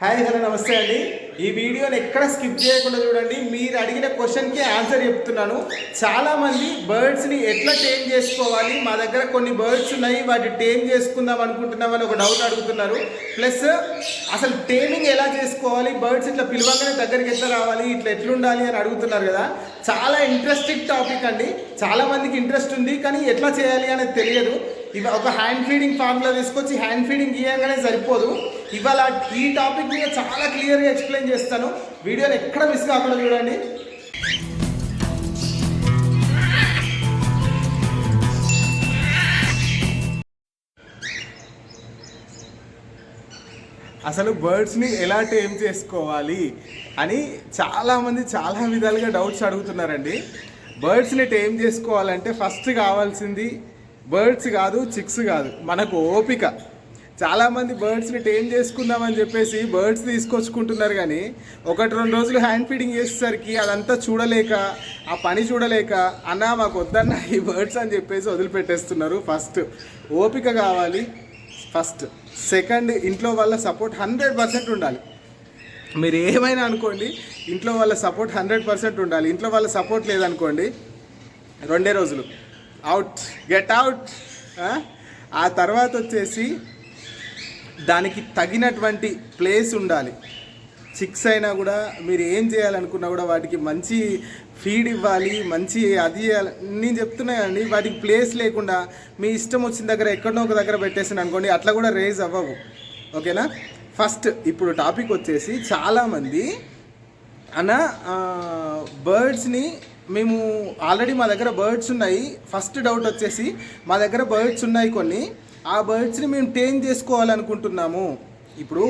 Hi hello నమస్తే అండి. ఈ వీడియోని ఎక్కడ స్కిప్ చేయకుండా చూడండి. మీరు అడిగిన క్వశ్చన్కి ఆన్సర్ చెప్తున్నాను. చాలామంది బర్డ్స్ని ఎట్లా టేమ్ చేసుకోవాలి? మా దగ్గర కొన్ని బర్డ్స్ ఉన్నాయి. వాటి టేమ్ చేసుకుందాం అనుకుంటున్నామని ఒక డౌట్ అడుగుతున్నారు. ప్లస్ అసలు టేమింగ్ ఎలా చేసుకోవాలి? బర్డ్స్ ఇట్లా పిలవగానే దగ్గరికి ఎట్లా రావాలి? ఇట్లా ఎట్లుండాలి అని అడుగుతున్నారు కదా. చాలా ఇంట్రెస్టింగ్ టాపిక్ అండి. చాలామందికి ఇంట్రెస్ట్ ఉంది కానీ ఎట్లా చేయాలి అనేది తెలియదు. ఇవి ఒక హ్యాండ్ ఫీడింగ్ ఫార్ములా తీసుకొచ్చి హ్యాండ్ ఫీడింగ్ ఇవ్వగానే సరిపోదు. ఇవాళ ఈ టాపిక్ మీద చాలా క్లియర్గా ఎక్స్ప్లెయిన్ చేస్తాను. వీడియోని ఎక్కడ మిస్ కాకుండా చూడండి. అసలు బర్డ్స్ని ఎలా టేమ్ చేసుకోవాలి అని చాలామంది చాలా విధాలుగా డౌట్స్ అడుగుతున్నారండి. బర్డ్స్ని టేమ్ చేసుకోవాలంటే ఫస్ట్ కావాల్సింది బర్డ్స్ కాదు చిక్స్ కాదు. మనకు ఓపిక. చాలామంది బర్డ్స్ని టేమ్ చేసుకుందామని చెప్పేసి బర్డ్స్ తీసుకొచ్చుకుంటున్నారు కానీ ఒకటి రెండు రోజులు హ్యాండ్ ఫీడింగ్ చేసేసరికి అదంతా చూడలేక ఆ పని చూడలేక అన్న మాకు వద్దన్న ఈ బర్డ్స్ అని చెప్పేసి వదిలిపెట్టేస్తున్నారు ఫస్ట్ ఓపిక కావాలి ఫస్ట్ సెకండ్ ఇంట్లో వాళ్ళ సపోర్ట్ హండ్రెడ్ పర్సెంట్ ఉండాలి. మీరు ఏమైనా అనుకోండి ఇంట్లో వాళ్ళ సపోర్ట్ హండ్రెడ్ పర్సెంట్ ఉండాలి. ఇంట్లో వాళ్ళ సపోర్ట్ లేదనుకోండి రెండే రోజులు. అవుట్ గెట్ అవుట్ ఆ? తర్వాత వచ్చేసి దానికి తగినటువంటి ప్లేస్ ఉండాలి. చిక్స్ అయినా కూడా మీరు ఏం చేయాలనుకున్నా కూడా వాటికి మంచి ఫీడ్ ఇవ్వాలి మంచి అది ఇవ్వాలి. నేను చెప్తున్నాయండి వాటికి ప్లేస్ లేకుండా మీ ఇష్టం వచ్చిన దగ్గర ఎక్కడో ఒక దగ్గర పెట్టేసాను అనుకోండి అట్లా కూడా రేజ్ అవ్వవు. ఓకేనా? ఫస్ట్ ఇప్పుడు టాపిక్ వచ్చేసి చాలామంది అన్న బర్డ్స్ని మేము ఆల్రెడీ మా దగ్గర బర్డ్స్ ఉన్నాయి. ఫస్ట్ డౌట్ వచ్చేసి మా దగ్గర బర్డ్స్ ఉన్నాయి కొన్ని. ఆ బర్డ్స్ని మేము టేమ్ చేసుకోవాలనుకుంటున్నాము. ఇప్పుడు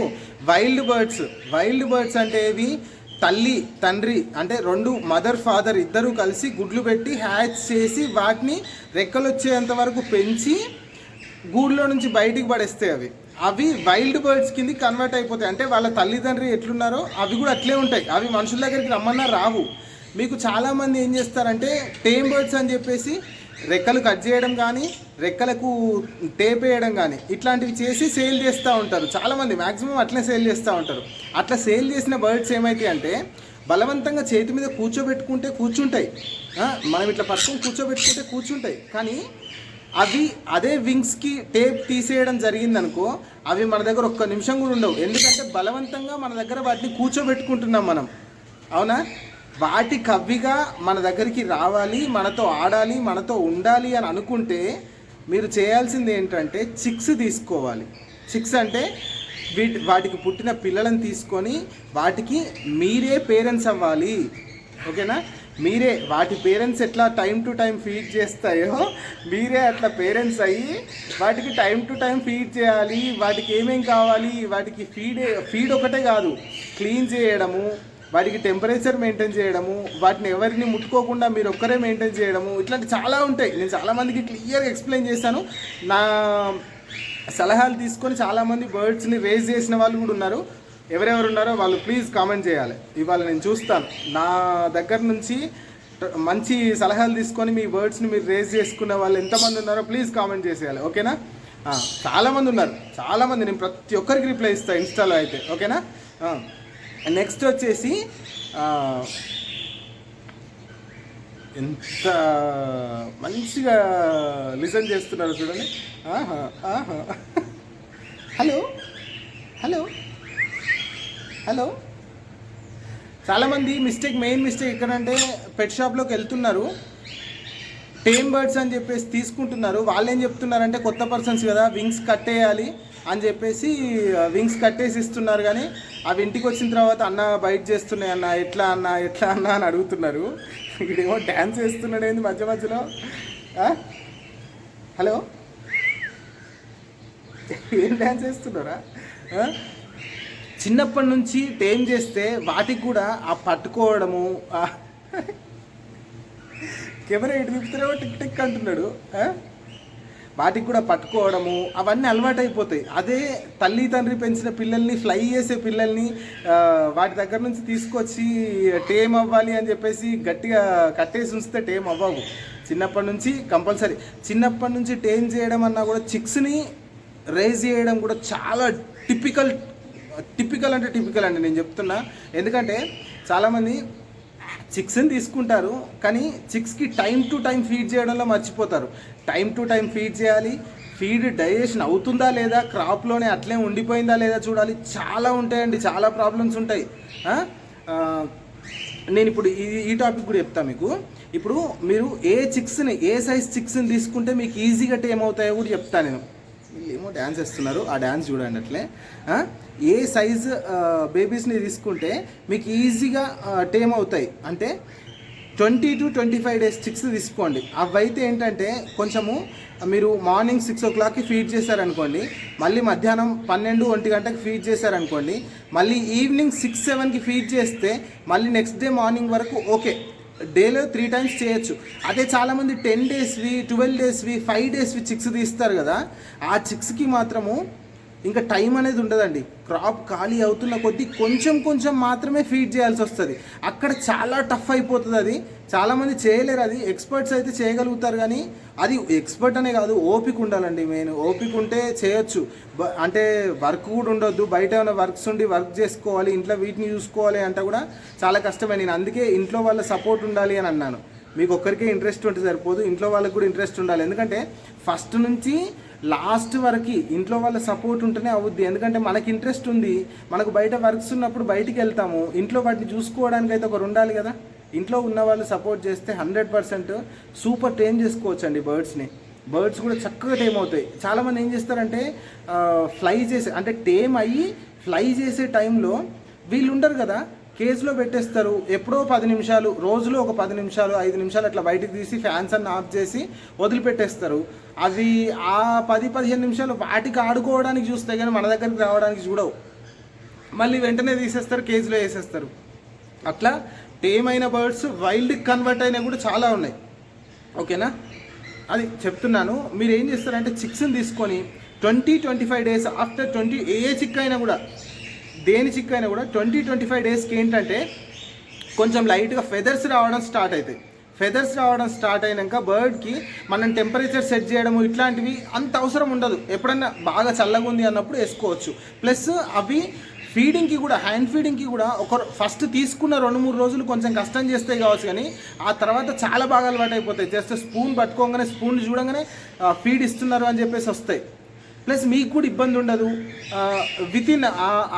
వైల్డ్ బర్డ్స్ వైల్డ్ బర్డ్స్ అంటే ఏవి? తల్లి తండ్రి అంటే రెండు మదర్ ఫాదర్ ఇద్దరూ కలిసి గుడ్లు పెట్టి హ్యాచ్ చేసి వాటిని రెక్కలు వచ్చేంత వరకు పెంచి గూడులో నుంచి బయటికి పడేస్తాయి అవి. అవి వైల్డ్ బర్డ్స్ కింద కన్వర్ట్ అయిపోతాయి. అంటే వాళ్ళ తల్లిదండ్రి ఎట్లున్నారో అవి కూడా అట్లే ఉంటాయి. అవి మనుషుల దగ్గరికి రమ్మన్నా రావు. మీకు చాలామంది ఏం చేస్తారంటే టేమ్ బర్డ్స్ అని చెప్పేసి రెక్కలు కట్ చేయడం కానీ రెక్కలకు టేప్ వేయడం కానీ ఇట్లాంటివి చేసి సేల్ చేస్తూ ఉంటారు. చాలామంది మ్యాక్సిమం అట్లే సేల్ చేస్తూ ఉంటారు. అట్లా సేల్ చేసిన బర్డ్స్ ఏమైతాయి అంటే బలవంతంగా చేతి మీద కూర్చోబెట్టుకుంటే కూర్చుంటాయి. మనం ఇట్లా పట్టుకుని కూర్చోబెట్టుకుంటే కూర్చుంటాయి. కానీ అవి అదే వింగ్స్కి టేప్ తీసేయడం జరిగిందనుకో అవి మన దగ్గర ఒక్క నిమిషం కూడా ఉండవు. ఎందుకంటే బలవంతంగా మన దగ్గర వాటిని కూర్చోబెట్టుకుంటున్నాం మనం. అవునా? వాటి కవ్విగా మన దగ్గరికి రావాలి మనతో ఆడాలి మనతో ఉండాలి అని అనుకుంటే మీరు చేయాల్సింది ఏంటంటే చిక్స్ తీసుకోవాలి. చిక్స్ అంటే వీటి వాటికి పుట్టిన పిల్లలను తీసుకొని వాటికి మీరే పేరెంట్స్ అవ్వాలి. ఓకేనా? మీరే వాటి పేరెంట్స్ ఎట్లా టైం టు టైం ఫీడ్ చేస్తాయో మీరే అట్లా పేరెంట్స్ అయ్యి వాటికి టైం టు టైం ఫీడ్ చేయాలి వాటికి ఏమేం కావాలి వాటికి ఫీడ్ ఫీడ్ ఒకటే కాదు క్లీన్ చేయడము వాటికి టెంపరేచర్ మెయింటైన్ చేయడము వాటిని ఎవరిని ముట్టుకోకుండా మీరు ఒక్కరే మెయింటైన్ చేయడము ఇట్లాంటి చాలా ఉంటాయి. నేను చాలామందికి క్లియర్గా ఎక్స్ప్లెయిన్ చేశాను. నా సలహాలు తీసుకొని చాలామంది బర్డ్స్ని రేజ్ చేసిన వాళ్ళు కూడా ఉన్నారు. ఎవరెవరు ఉన్నారో వాళ్ళు ప్లీజ్ కామెంట్ చేయాలి. ఇవాళ నేను చూస్తాను. నా దగ్గర నుంచి మంచి సలహాలు తీసుకొని మీ బర్డ్స్ని మీరు రేజ్ చేసుకున్న వాళ్ళు ఎంతమంది ఉన్నారో ప్లీజ్ కామెంట్ చేసేయాలి. ఓకేనా చాలామంది ఉన్నారు. చాలామంది నేను ప్రతి ఒక్కరికి రిప్లై ఇస్తాను ఇన్స్టాలో అయితే. ఓకేనా నెక్స్ట్ వచ్చేసి ఎంత మంచిగా లిసన్ చేస్తున్నారు చూడండి. ఆహా ఆహా. హలో? హలో? హలో? చాలామంది మిస్టేక్ మెయిన్ మిస్టేక్ ఎక్కడంటే పెట్ షాప్లోకి వెళ్తున్నారు. టేమ్ బర్డ్స్ అని చెప్పేసి తీసుకుంటున్నారు. వాళ్ళు ఏం చెప్తున్నారంటే కొత్త పర్సన్స్ కదా వింగ్స్ కట్టేయాలి అని చెప్పేసి వింగ్స్ కట్టేసి ఇస్తున్నారు. కానీ అవి ఇంటికి వచ్చిన తర్వాత అన్న బయట చేస్తున్నాయి అన్న ఎట్లా అన్న ఎట్లా అన్న అని అడుగుతున్నారు. ఇక్కడేమో డ్యాన్స్ వేస్తున్నాడు ఏంది మధ్య మధ్యలో? హలో? ఏం డ్యాన్స్ వేస్తున్నారా చిన్నప్పటి నుంచి టేమ్ చేస్తే వాటికి కూడా ఆ పట్టుకోవడము కెమెరా ఇటు తిప్పుతున్నావో టిక్ టిక్ అంటున్నాడు. ఆ? వాటికి కూడా పట్టుకోవడము అవన్నీ అలవాటు అయిపోతాయి అదే తల్లి తండ్రి పెంచిన పిల్లల్ని ఫ్లై చేసే పిల్లల్ని వాటి దగ్గర నుంచి తీసుకొచ్చి టేమ్ అవ్వాలి అని చెప్పేసి గట్టిగా కట్టేసి ఉంచితే టేమ్ అవ్వవు. చిన్నప్పటి నుంచి కంపల్సరీ. చిన్నప్పటి నుంచి టేమ్ చేయడం అన్నా కూడా చిక్స్ని రేజ్ చేయడం కూడా చాలా టిపికల్ టిపికల్ అంటే టిపికల్ అండి నేను చెప్తున్నా. ఎందుకంటే చాలామంది చిక్స్ని తీసుకుంటారు కానీ చిక్స్కి టైం టు టైం ఫీడ్ చేయడంలో మర్చిపోతారు. టైం టు టైం ఫీడ్ చేయాలి. ఫీడ్ డైజెషన్ అవుతుందా లేదా క్రాప్లోనే అట్లే ఉండిపోయిందా లేదా చూడాలి. చాలా ఉంటాయండి చాలా ప్రాబ్లమ్స్ ఉంటాయి. నేను ఇప్పుడు ఈ ఈ టాపిక్ కూడా చెప్తా మీకు. ఇప్పుడు మీరు ఏ చిక్స్ని ఏ సైజ్ చిక్స్ని తీసుకుంటే మీకు ఈజీగా టేమ్ అవుతాయో కూడా చెప్తాను నేను. వీళ్ళేమో ఏమో డ్యాన్స్ వేస్తున్నారు ఆ డ్యాన్స్ చూడండి అట్లే. ఏ సైజ్ బేబీస్ని తీసుకుంటే మీకు ఈజీగా టేమ్ అవుతాయి. అంటే twenty to twenty five days chicks తీసుకోండి. అవైతే ఏంటంటే కొంచెము మీరు మార్నింగ్ సిక్స్ ఓ క్లాక్కి ఫీడ్ చేశారనుకోండి మళ్ళీ మధ్యాహ్నం పన్నెండు ఒంటి గంటకి ఫీడ్ చేశారనుకోండి మళ్ళీ ఈవినింగ్ సిక్స్ సెవెన్కి ఫీడ్ చేస్తే మళ్ళీ నెక్స్ట్ డే మార్నింగ్ వరకు ఓకే డేలో త్రీ టైమ్స్ చేయొచ్చు. అదే చాలామంది టెన్ డేస్వి ట్వెల్వ్ డేస్వి ఫైవ్ డేస్వి చిక్స్ తీస్తారు కదా. ఆ చిక్స్కి మాత్రము ఇంకా టైం అనేది ఉండదండి. క్రాప్ ఖాళీ అవుతున్న కొద్దీ కొంచెం కొంచెం మాత్రమే ఫీడ్ చేయాల్సి వస్తుంది. అక్కడ చాలా టఫ్ అయిపోతుంది అది. చాలామంది చేయలేరు అది. ఎక్స్పర్ట్స్ అయితే చేయగలుగుతారు కానీ అది ఎక్స్పర్ట్ అనే కాదు ఓపిక ఉండాలండి మెయిన్ ఓపిక ఉంటే చేయొచ్చు. అంటే వర్క్ కూడా ఉండొద్దు. బయట ఏమైనా వర్క్స్ ఉండి వర్క్ చేసుకోవాలి ఇంట్లో వీటిని చూసుకోవాలి అంటే కూడా చాలా కష్టమే. నేను అందుకే ఇంట్లో వాళ్ళ సపోర్ట్ ఉండాలి అని అన్నాను. మీకు ఒక్కరికే ఇంట్రెస్ట్ ఉంటే సరిపోదు. ఇంట్లో వాళ్ళకి కూడా ఇంట్రెస్ట్ ఉండాలి. ఎందుకంటే ఫస్ట్ నుంచి లాస్ట్ వరకు ఇంట్లో వాళ్ళ సపోర్ట్ ఉంటేనే అవుద్ది. ఎందుకంటే మనకి ఇంట్రెస్ట్ ఉంది. మనకు బయట వర్క్స్ ఉన్నప్పుడు బయటికి వెళ్తాము. ఇంట్లో వాటిని చూసుకోవడానికి అయితే ఒకరు ఉండాలి కదా. ఇంట్లో ఉన్న వాళ్ళు సపోర్ట్ చేస్తే హండ్రెడ్ పర్సెంట్ సూపర్ ట్రైన్ చేసుకోవచ్చు అండి బర్డ్స్ని. బర్డ్స్ కూడా చక్కగా టేమ్ అవుతాయి. చాలామంది ఏం చేస్తారంటే ఫ్లై చేసే అంటే టేమ్ అయ్యి ఫ్లై చేసే టైంలో వీళ్ళు ఉండరు కదా. కేజ్లో పెట్టేస్తారు. ఎప్పుడో పది నిమిషాలు రోజులో ఒక పది నిమిషాలు ఐదు నిమిషాలు అట్లా బయటకు తీసి ఫ్యాన్స్ అన్ని ఆఫ్ చేసి వదిలిపెట్టేస్తారు. అవి ఆ పది పదిహేను నిమిషాలు వాటికి ఆడుకోవడానికి చూస్తే కానీ మన దగ్గరికి రావడానికి చూడవు. మళ్ళీ వెంటనే తీసేస్తారు కేజీలో వేసేస్తారు. అట్లా టేమ్ అయిన బర్డ్స్ వైల్డ్ కన్వర్ట్ అయినా కూడా చాలా ఉన్నాయి. ఓకేనా? అది చెప్తున్నాను. మీరు ఏం చేస్తారంటే చిక్స్ని తీసుకొని twenty twenty five days after twenty ఏ చిక్ అయినా కూడా దేని చిక్కు అయినా కూడా ట్వంటీ ట్వంటీ ఫైవ్ డేస్కి ఏంటంటే కొంచెం లైట్గా ఫెదర్స్ రావడం స్టార్ట్ అవుతాయి ఫెదర్స్ రావడం స్టార్ట్ అయినాక బర్డ్కి మనం టెంపరేచర్ సెట్ చేయడము ఇట్లాంటివి అంత అవసరం ఉండదు. ఎప్పుడన్నా బాగా చల్లగా ఉంది అన్నప్పుడు వేసుకోవచ్చు. ప్లస్ అవి ఫీడింగ్కి కూడా హ్యాండ్ ఫీడింగ్కి కూడా ఒక ఫస్ట్ తీసుకున్న రెండు మూడు రోజులు కొంచెం కష్టం చేస్తే కావచ్చు కానీ ఆ తర్వాత చాలా బాగా అలవాటు అయిపోతాయి. జస్ట్ స్పూన్ పట్టుకోగానే స్పూన్ చూడంగానే ఫీడ్ ఇస్తున్నారు అని చెప్పేసి వస్తాయి. ప్లస్ మీకు కూడా ఇబ్బంది ఉండదు. విత్ ఇన్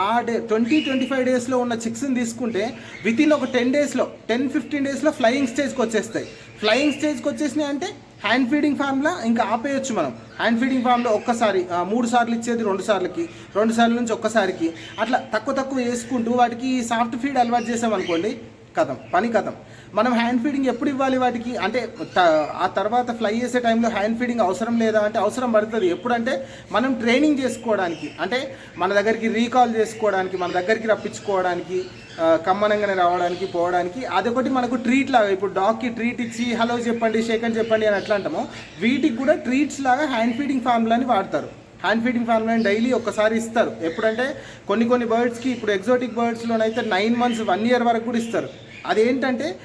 ఆ డే ట్వంటీ ట్వంటీ ఫైవ్ డేస్లో ఉన్న చిక్స్ని తీసుకుంటే విత్ ఇన్ ఒక టెన్ డేస్లో టెన్ ఫిఫ్టీన్ డేస్లో ఫ్లయింగ్ స్టేజ్కి వచ్చేస్తాయి. ఫ్లయింగ్ స్టేజ్కి వచ్చేసినాయి అంటే హ్యాండ్ ఫీడింగ్ ఫామ్లో ఇంకా ఆపేయచ్చు మనం. హ్యాండ్ ఫీడింగ్ ఫామ్లో ఒక్కసారి మూడు సార్లు ఇచ్చేది రెండు సార్లకి రెండు సార్ల నుంచి ఒక్కసారికి. అట్లా తక్కువ తక్కువ వేసుకుంటూ వాటికి సాఫ్ట్ ఫీడ్ అలవాటు చేసామనుకోండి కథం పని కథం. మనం హ్యాండ్ ఫీడింగ్ ఎప్పుడు ఇవ్వాలి వాటికి? అంటే త- ఆ తర్వాత ఫ్లై చేసే టైంలో హ్యాండ్ ఫీడింగ్ అవసరం లేదా? అంటే అవసరం పడుతుంది. ఎప్పుడంటే మనం ట్రైనింగ్ చేసుకోవడానికి. అంటే మన దగ్గరికి రీకాల్ చేసుకోవడానికి మన దగ్గరికి రప్పించుకోవడానికి కమ్మనంగానే రావడానికి పోవడానికి అదొకటి మనకు ట్రీట్ లాగా. ఇప్పుడు డాగ్కి ట్రీట్ ఇచ్చి హలో చెప్పండి షేక్ అని చెప్పండి అని ఎట్లా అంటామో వీటికి కూడా ట్రీట్స్ లాగా హ్యాండ్ ఫీడింగ్ ఫార్ములాని వాడతారు. హ్యాండ్ ఫీడింగ్ ఫార్ములాని డైలీ ఒక్కసారి ఇస్తారు. ఎప్పుడంటే కొన్ని కొన్ని బర్డ్స్కి ఇప్పుడు ఎగ్జోటిక్ బర్డ్స్లోనైతే నైన్ మంత్స్ వన్ ఇయర్ వరకు కూడా ఇస్తారు. అదేంటంటే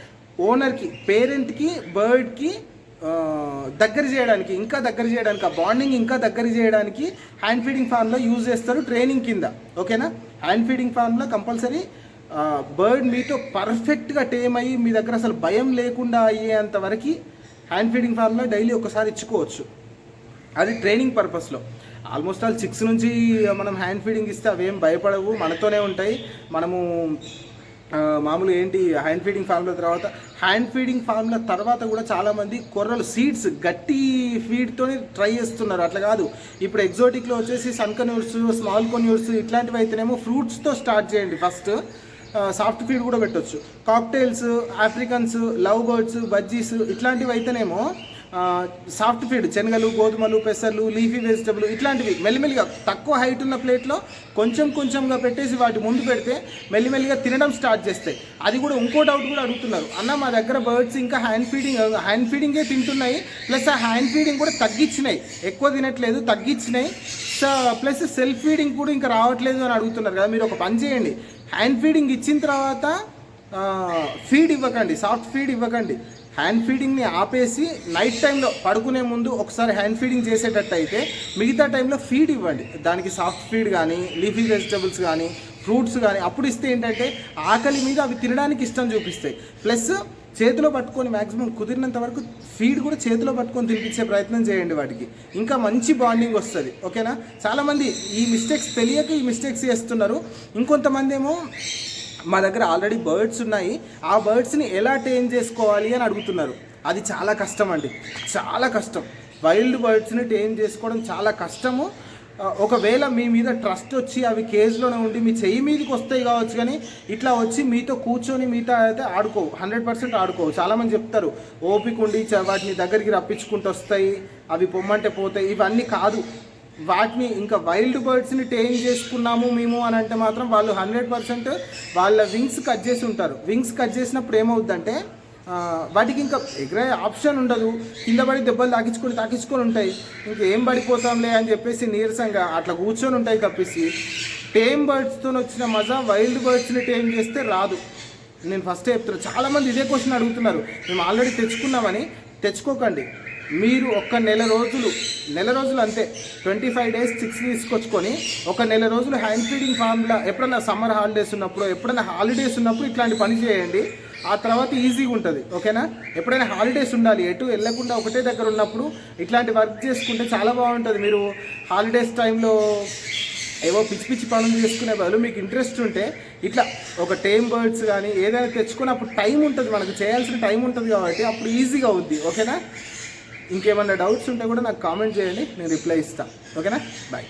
ఓనర్కి పేరెంట్కి బర్డ్కి దగ్గర చేయడానికి ఇంకా దగ్గర చేయడానికి ఆ బాండింగ్ ఇంకా దగ్గర చేయడానికి హ్యాండ్ ఫీడింగ్ ఫార్మ్లో యూజ్ చేస్తారు ట్రైనింగ్ కింద. ఓకేనా? హ్యాండ్ ఫీడింగ్ ఫార్మ్లో కంపల్సరీ. బర్డ్ మీతో పర్ఫెక్ట్గా టేమ్ అయ్యి మీ దగ్గర అసలు భయం లేకుండా అయ్యేంత వరకు హ్యాండ్ ఫీడింగ్ ఫార్మ్లో డైలీ ఒకసారి ఇచ్చుకోవచ్చు. అది ట్రైనింగ్ పర్పస్లో. ఆల్మోస్ట్ ఆల్ సిక్స్ నుంచి మనం హ్యాండ్ ఫీడింగ్ ఇస్తే అవేం భయపడవు మనతోనే ఉంటాయి. మనము మామూలు ఏంటి హ్యాండ్ ఫీడింగ్ ఫార్ములా తర్వాత హ్యాండ్ ఫీడింగ్ ఫార్ములా తర్వాత కూడా చాలామంది కొర్రలు సీడ్స్ గట్టి ఫీడ్తోని ట్రై చేస్తున్నారు. అట్లా కాదు. ఇప్పుడు ఎగ్జోటిక్లో వచ్చేసి సన్ కన్యూర్స్ స్మాల్ కన్యూర్స్ ఇట్లాంటివి అయితేనేమో ఫ్రూట్స్తో స్టార్ట్ చేయండి ఫస్ట్ సాఫ్ట్ ఫీడ్ కూడా పెట్టొచ్చు. Cockatiels africans love birds budgies ఇట్లాంటివి అయితేనేమో సాఫ్ట్ ఫీడ్ శనగలు గోధుమలు పెసర్లు లీఫీ వెజిటబుల్ ఇట్లాంటివి మెల్లిమెల్లిగా తక్కువ హైట్ ఉన్న ప్లేట్లో కొంచెం కొంచెంగా పెట్టేసి వాటి ముందు పెడితే మెల్లిమెల్లిగా తినడం స్టార్ట్ చేస్తాయి. అది కూడా ఇంకో డౌట్ కూడా అడుగుతున్నారు. అన్న మా దగ్గర బర్డ్స్ ఇంకా హ్యాండ్ ఫీడింగ్ హ్యాండ్ ఫీడింగే తింటున్నాయి ప్లస్ ఆ హ్యాండ్ ఫీడింగ్ కూడా తగ్గించినాయి. ఎక్కువ తినట్లేదు తగ్గించినాయి. సో ప్లస్ సెల్ఫ్ ఫీడింగ్ కూడా ఇంకా రావట్లేదు అని అడుగుతున్నారు కదా మీరు ఒక పని చేయండి. హ్యాండ్ ఫీడింగ్ ఇచ్చిన తర్వాత ఫీడ్ ఇవ్వకండి సాఫ్ట్ ఫీడ్ ఇవ్వకండి. హ్యాండ్ ఫీడింగ్ని ఆపేసి నైట్ టైంలో పడుకునే ముందు ఒకసారి హ్యాండ్ ఫీడింగ్ చేసేటట్టు అయితే మిగతా టైంలో ఫీడ్ ఇవ్వండి. దానికి సాఫ్ట్ ఫీడ్ కానీ లీఫీ వెజిటబుల్స్ కానీ ఫ్రూట్స్ కానీ అప్పుడు ఇస్తే ఏంటంటే ఆకలి మీద అవి తినడానికి ఇష్టం చూపిస్తాయి. ప్లస్ చేతిలో పట్టుకొని మ్యాక్సిమం కుదిరినంత వరకు ఫీడ్ కూడా చేతిలో పట్టుకొని తినిపించే ప్రయత్నం చేయండి వాటికి. ఇంకా మంచి బాండింగ్ వస్తుంది. ఓకేనా చాలామంది ఈ మిస్టేక్స్ తెలియక ఈ మిస్టేక్స్ చేస్తున్నారు. ఇంకొంతమంది ఏమో మా దగ్గర ఆల్రెడీ బర్డ్స్ ఉన్నాయి. ఆ బర్డ్స్ని ఎలా టేమ్ చేసుకోవాలి అని అడుగుతున్నారు. అది చాలా కష్టం అండి. చాలా కష్టం. వైల్డ్ బర్డ్స్ని టేమ్ చేసుకోవడం చాలా కష్టము. ఒకవేళ మీ మీద ట్రస్ట్ వచ్చి అవి కేజ్లోనే ఉండి మీ చెయ్యి మీదకి వస్తాయి కావచ్చు కానీ ఇట్లా వచ్చి మీతో కూర్చొని మీతో అయితే ఆడుకోవు. Hundred percent ఆడుకోవు. చాలామంది చెప్తారు ఓపిక ఉండి వాటిని దగ్గరికి రప్పించుకుంటూ వస్తాయి. అవి పొమ్మంటే పోతాయి. ఇవన్నీ కాదు. వాటిని ఇంకా వైల్డ్ బర్డ్స్ని టేమ్ చేసుకున్నాము మేము అని అంటే మాత్రం వాళ్ళు హండ్రెడ్ పర్సెంట్ వాళ్ళ వింగ్స్ కట్ చేసి ఉంటారు. వింగ్స్ కట్ చేసినప్పుడు ఏమవుద్దంటే వాటికి ఇంకా ఎగరే ఆప్షన్ ఉండదు. కింద పడి దెబ్బలు తాకించుకొని తాకించుకొని ఉంటాయి. ఇంకా ఏం పడిపోతాంలే అని చెప్పేసి నీరసంగా అట్లా కూర్చొని ఉంటాయి కప్పేసి టేమ్ బర్డ్స్తో వచ్చిన మజా వైల్డ్ బర్డ్స్ని టేమ్ చేస్తే రాదు. నేను ఫస్ట్ చెప్తున్నా. చాలామంది ఇదే క్వశ్చన్ అడుగుతున్నారు. మేము ఆల్రెడీ తెచ్చుకున్నామని. తెచ్చుకోకండి. మీరు ఒక్క నెల రోజులు నెల రోజులు అంతే ట్వంటీ ఫైవ్ డేస్ సిక్స్ తీసుకొచ్చుకొని ఒక నెల రోజులు హ్యాండ్ ఫీడింగ్ ఫామ్లో ఎప్పుడైనా సమ్మర్ హాలిడేస్ ఉన్నప్పుడు ఎప్పుడైనా హాలిడేస్ ఉన్నప్పుడు ఇట్లాంటి పని చేయండి. ఆ తర్వాత ఈజీగా ఉంటుంది ఓకేనా? ఎప్పుడైనా హాలిడేస్ ఉండాలి ఎటు వెళ్ళకుండా ఒకటే దగ్గర ఉన్నప్పుడు ఇట్లాంటి వర్క్ చేసుకుంటే చాలా బాగుంటుంది. మీరు హాలిడేస్ టైంలో ఏవో పిచ్చి పిచ్చి పనులు చేసుకునే బదులు మీకు ఇంట్రెస్ట్ ఉంటే ఇట్లా ఒక టేమ్ బర్డ్స్ కానీ ఏదైనా తెచ్చుకొని అప్పుడు టైం ఉంటుంది మనకు చేయాల్సిన టైం ఉంటుంది కాబట్టి అప్పుడు ఈజీగా అవుద్ది ఓకేనా? ఇంకేమైనా డౌట్స్ ఉంటే కూడా నాకు కామెంట్ చేయండి నేను రిప్లై ఇస్తాను ఓకేనా? బాయ్.